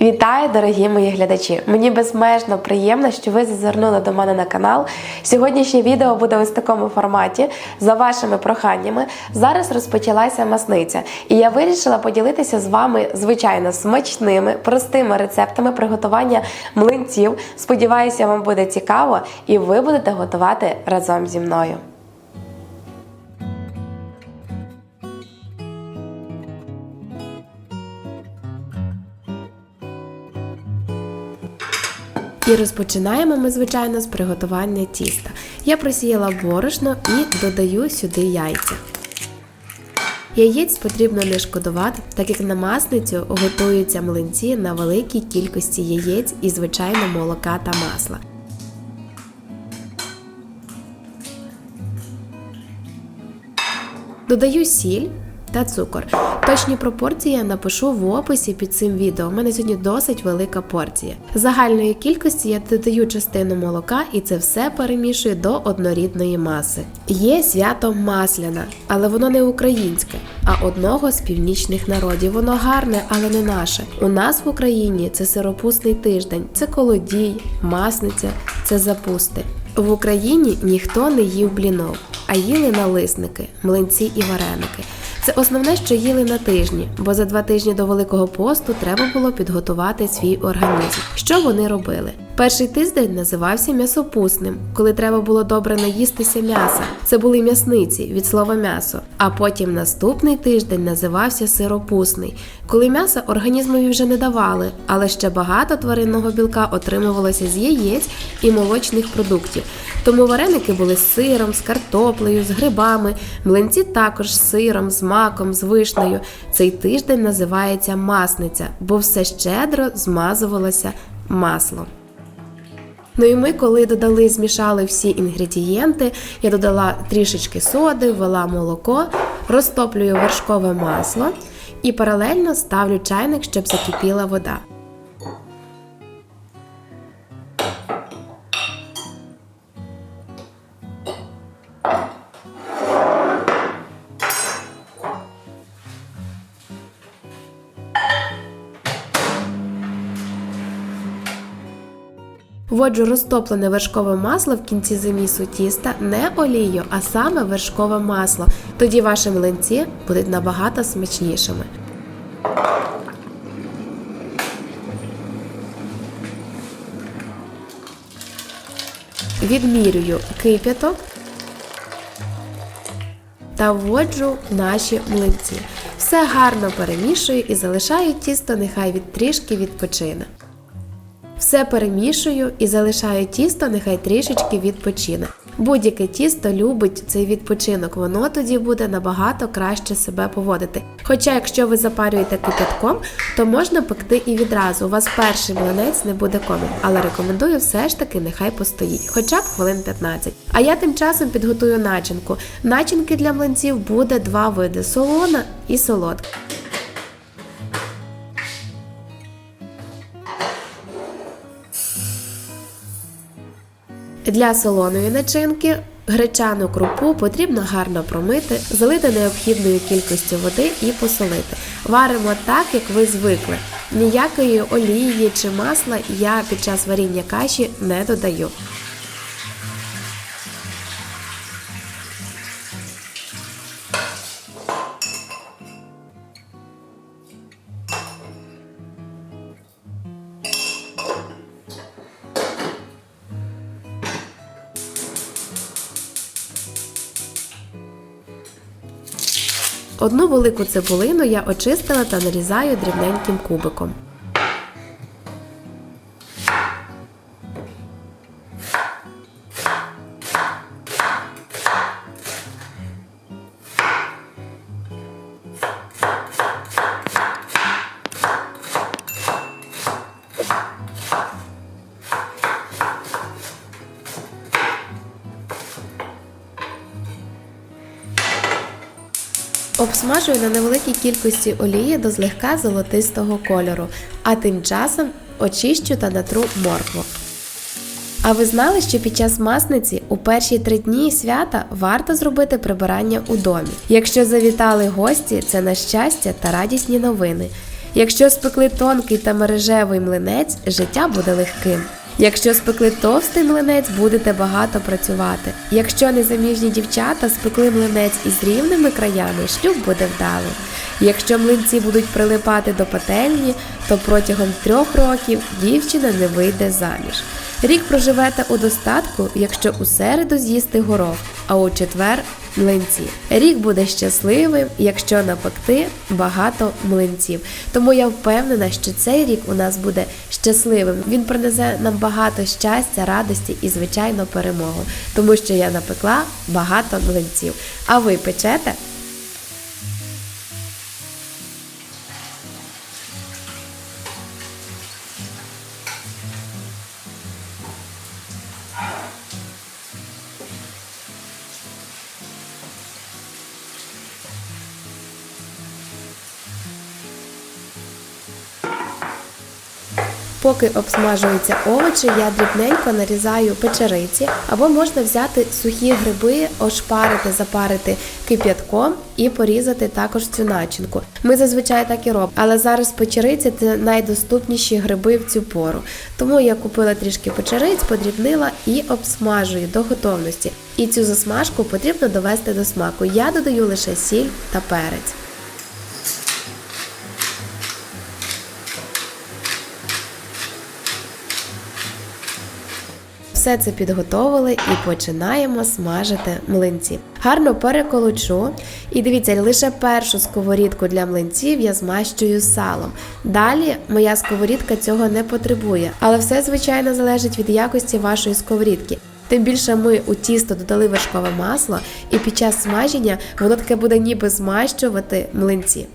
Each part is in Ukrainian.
Вітаю, дорогі мої глядачі! Мені безмежно приємно, що ви зазирнули до мене на канал. Сьогоднішнє відео буде ось в такому форматі. За вашими проханнями. Зараз розпочалася масниця, і я вирішила поділитися з вами звичайно смачними, простими рецептами приготування млинців. Сподіваюся, вам буде цікаво, і ви будете готувати разом зі мною. І розпочинаємо ми, звичайно, з приготування тіста. Я просіяла борошно і додаю сюди яйця. Яєць потрібно не шкодувати, так як на масницю готуються млинці на великій кількості яєць і, звичайно, молока та масла. Додаю сіль та цукор. Точні пропорції я напишу в описі під цим відео. У мене сьогодні досить велика порція. Загальної кількості я додаю частину молока і це все перемішую до однорідної маси. Є свято Масляна, але воно не українське, а одного з північних народів. Воно гарне, але не наше. У нас в Україні це сиропусний тиждень, це колодій, масниця, це запусти. В Україні ніхто не їв блінов, а їли налисники, млинці і вареники. Це основне, що їли на тижні, бо за два тижні до Великого посту треба було підготувати свій організм. Що вони робили? Перший тиждень називався м'ясопусним, коли треба було добре наїстися м'яса. Це були м'ясниці від слова м'ясо. А потім наступний тиждень називався сиропусний, коли м'яса організмові вже не давали, але ще багато тваринного білка отримувалося з яєць і молочних продуктів. Тому вареники були з сиром, з картоплею, з грибами, млинці також з сиром, з маком, з вишнею. Цей тиждень називається масниця, бо все щедро змазувалося маслом. Ну і ми, коли додали, змішали всі інгредієнти, я додала трішечки соди, ввела молоко, розтоплюю вершкове масло і паралельно ставлю чайник, щоб закипіла вода. Вводжу розтоплене вершкове масло в кінці замісу тіста, не олію, а саме вершкове масло. Тоді ваші млинці будуть набагато смачнішими. Відмірюю кип'яток та вводжу наші млинці. Все гарно перемішую і залишаю тісто, нехай від трішки відпочине. Все перемішую і залишаю тісто, нехай трішечки відпочине. Будь-яке тісто любить цей відпочинок, воно тоді буде набагато краще себе поводити. Хоча, якщо ви запарюєте кипятком, то можна пекти і відразу. У вас перший млинець не буде комом, але рекомендую все ж таки нехай постоїть, хоча б хвилин 15. А я тим часом підготую начинку. Начинки для млинців буде два види солона і солодка. Для солоної начинки гречану крупу потрібно гарно промити, залити необхідною кількістю води і посолити. Варимо так, як ви звикли. Ніякої олії чи масла я під час варіння каші не додаю. Одну велику цибулину я очистила та нарізаю дрібненьким кубиком. Обсмажую на невеликій кількості олії до злегка золотистого кольору, а тим часом очищу та натру моркву. А ви знали, що під час масниці у перші три дні свята варто зробити прибирання у домі? Якщо завітали гості, це на щастя та радісні новини. Якщо спекли тонкий та мережевий млинець, життя буде легким. Якщо спекли товстий млинець, будете багато працювати. Якщо незаміжні дівчата спекли млинець із рівними краями, шлюб буде вдалим. Якщо млинці будуть прилипати до пательні, то протягом трьох років дівчина не вийде заміж. Рік проживете у достатку, якщо у середу з'їсти горох, а у четвер млинці. Рік буде щасливим, якщо напекти багато млинців. Тому я впевнена, що цей рік у нас буде щасливим. Він принесе нам багато щастя, радості і, звичайно, перемогу, тому що я напекла багато млинців. А ви печете? Поки обсмажуються овочі, я дрібненько нарізаю печериці, або можна взяти сухі гриби, ошпарити, запарити кип'ятком і порізати також цю начинку. Ми зазвичай так і робимо, але зараз печериці це найдоступніші гриби в цю пору. Тому я купила трішки печериць, подрібнила і обсмажую до готовності. І цю засмажку потрібно довести до смаку. Я додаю лише сіль та перець. Все це підготовили і починаємо смажити млинці. Гарно переколочу. І дивіться, лише першу сковорідку для млинців я змащую салом. Далі моя сковорідка цього не потребує, але все, звичайно, залежить від якості вашої сковорідки. Тим більше ми у тісто додали вершкове масло, і під час смаження воно таке буде ніби змащувати млинці.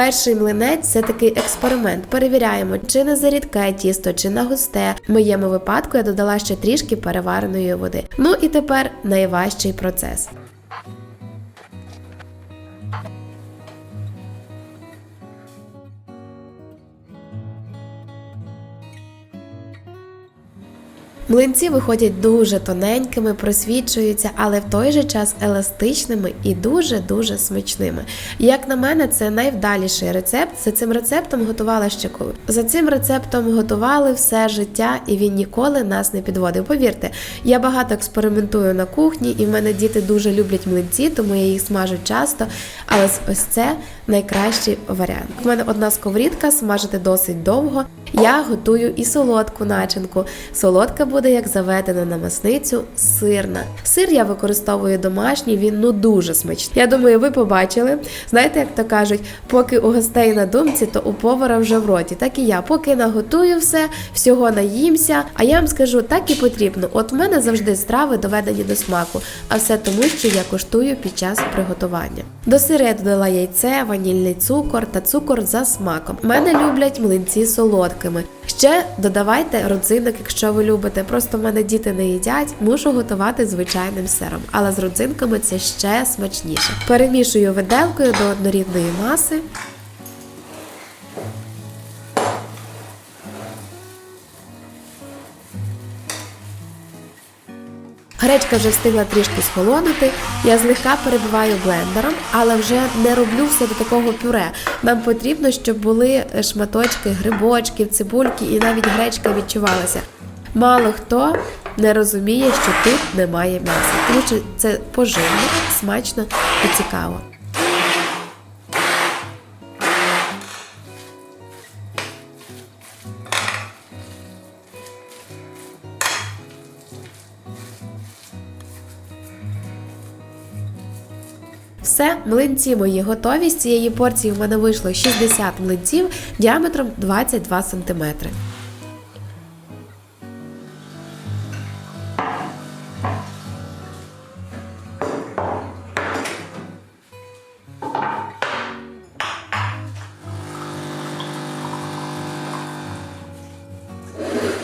Перший млинець це такий експеримент. Перевіряємо, чи не зарідке тісто, чи на густе. В моєму випадку я додала ще трішки перевареної води. Ну і тепер найважчий процес. Млинці виходять дуже тоненькими, просвічуються, але в той же час еластичними і дуже-дуже смачними. Як на мене, це найвдаліший рецепт. За цим рецептом готувала ще коли. За цим рецептом готували все життя, і він ніколи нас не підводив. Повірте, я багато експериментую на кухні, і в мене діти дуже люблять млинці, тому я їх смажу часто. Але ось це найкращий варіант. У мене одна сковорідка, смажити досить довго. Я готую і солодку начинку. Солодка буде як заведена на масницю, сирна. Сир я використовую домашній, він ну дуже смачний. Я думаю, ви побачили. Знаєте, як то кажуть, поки у гостей на думці, то у повара вже в роті. Так і я, поки наготую все, всього наїмся. А я вам скажу, так і потрібно. От в мене завжди страви доведені до смаку, а все тому, що я коштую під час приготування. До сира я додала яйце, ванільний цукор та цукор за смаком. Мене люблять млинці солодкими. Ще додавайте родзинок, якщо ви любите. Просто в мене діти не їдять, мушу готувати звичайним сиром, але з родзинками це ще смачніше. Перемішую виделкою до однорідної маси. Гречка вже встигла трішки схолонути. Я злегка перебиваю блендером, але вже не роблю все до такого пюре. Нам потрібно, щоб були шматочки грибочків, цибульки і навіть гречка відчувалася. Мало хто не розуміє, що тут немає м'яса, тому що це поживно, смачно і цікаво. Млинці мої готові. З цієї порції в мене вийшло 60 млинців діаметром 22 см.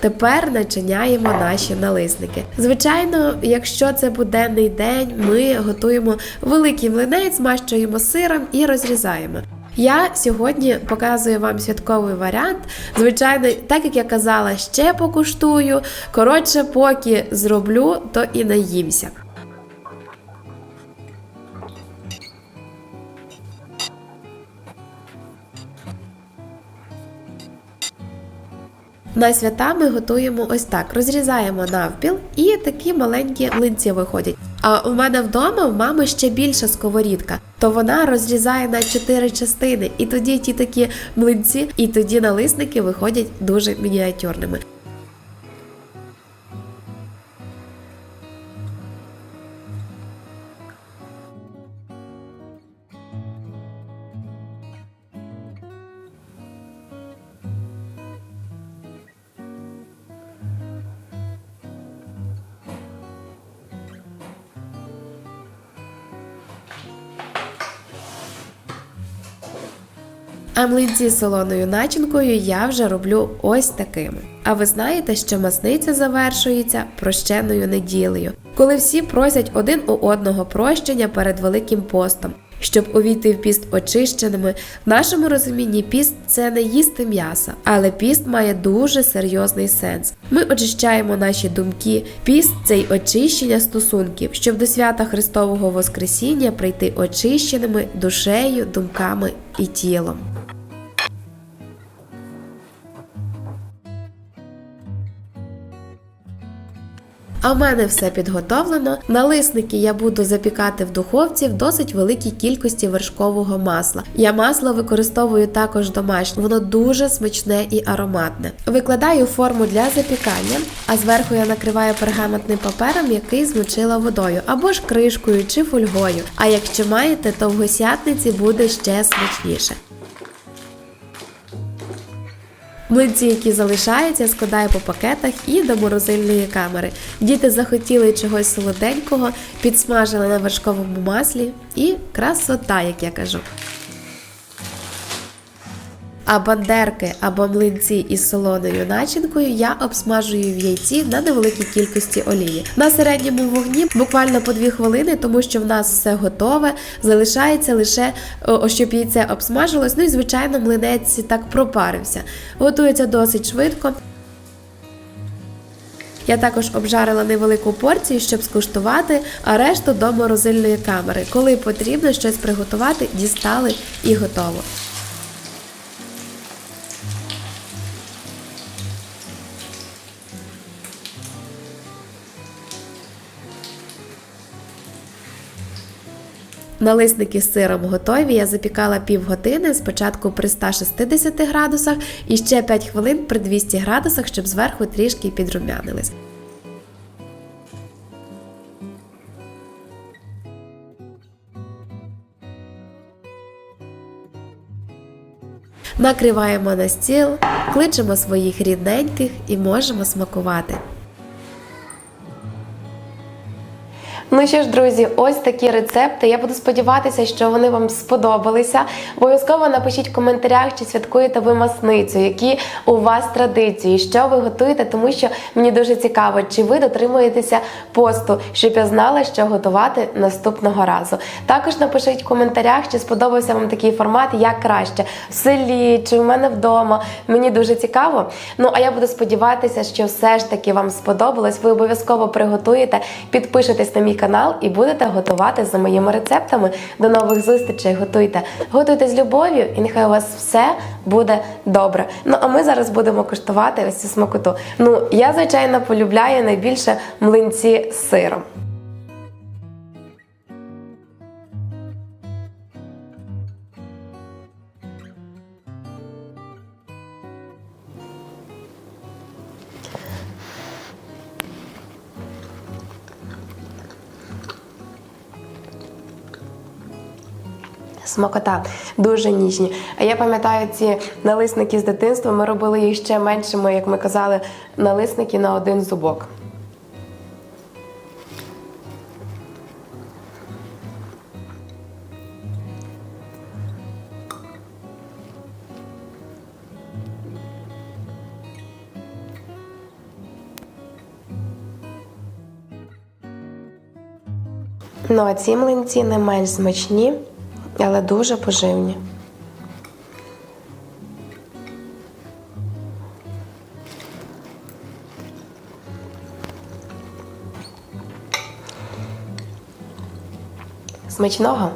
Тепер начиняємо наші налисники. Звичайно, якщо це буденний день, ми готуємо великий млинець, змащуємо сиром і розрізаємо. Я сьогодні показую вам святковий варіант. Звичайно, так як я казала, ще покуштую. Коротше, поки зроблю, то і наїмся. На свята ми готуємо ось так: розрізаємо навпіл і такі маленькі млинці виходять. А у мене вдома в мами ще більша сковорідка, то вона розрізає на чотири частини, і тоді ті такі млинці, і тоді налисники виходять дуже мініатюрними. А млинці з солоною начинкою я вже роблю ось такими. А ви знаєте, що масниця завершується прощеною неділею, коли всі просять один у одного прощення перед Великим постом. Щоб увійти в піст очищеними, в нашому розумінні піст це не їсти м'яса, але піст має дуже серйозний сенс. Ми очищаємо наші думки. Піст це й очищення стосунків, щоб до свята Христового Воскресіння прийти очищеними душею, думками і тілом. А в мене все підготовлено. Налисники я буду запікати в духовці в досить великій кількості вершкового масла. Я масло використовую також домашнє, воно дуже смачне і ароматне. Викладаю форму для запікання, а зверху я накриваю пергаментним папером, який змочила водою, або ж кришкою чи фольгою. А якщо маєте, то в госятниці буде ще смачніше. Млинці, які залишаються, складаю по пакетах і до морозильної камери. Діти захотіли чогось солоденького, підсмажили на вершковому маслі і красота, як я кажу. А бандерки або млинці із солоною начинкою я обсмажую в яйці на невеликій кількості олії. На середньому вогні буквально по 2 хвилини, тому що в нас все готове. Залишається лише щоб яйце обсмажилось. Ну і звичайно, млинець так пропарився. Готується досить швидко. Я також обжарила невелику порцію, щоб скуштувати, а решту до морозильної камери. Коли потрібно щось приготувати, дістали і готово. Налисники з сиром готові. Я запікала півгодини, спочатку при 160 градусах і ще 5 хвилин при 200 градусах, щоб зверху трішки підрумянились. Накриваємо на стіл, кличемо своїх рідненьких і можемо смакувати. Ну що ж, друзі, ось такі рецепти. Я буду сподіватися, що вони вам сподобалися. Обов'язково напишіть в коментарях, чи святкуєте ви масницю, які у вас традиції, що ви готуєте, тому що мені дуже цікаво, чи ви дотримуєтеся посту, щоб я знала, що готувати наступного разу. Також напишіть в коментарях, чи сподобався вам такий формат, як краще в селі чи в мене вдома. Мені дуже цікаво. Ну а я буду сподіватися, що все ж таки вам сподобалось. Ви обов'язково приготуєте, підпишитесь на мій канал і будете готувати за моїми рецептами. До нових зустрічей. Готуйте, готуйте з любов'ю, і нехай у вас все буде добре. Ну а ми зараз будемо куштувати ось цю смакоту. Ну я звичайно полюбляю найбільше млинці з сиром. Смакота дуже ніжні. А я пам'ятаю ці налисники з дитинства. Ми робили їх ще меншими, як ми казали, налисники на один зубок. Ну а ці млинці не менш смачні, але дуже поживні. Смачного!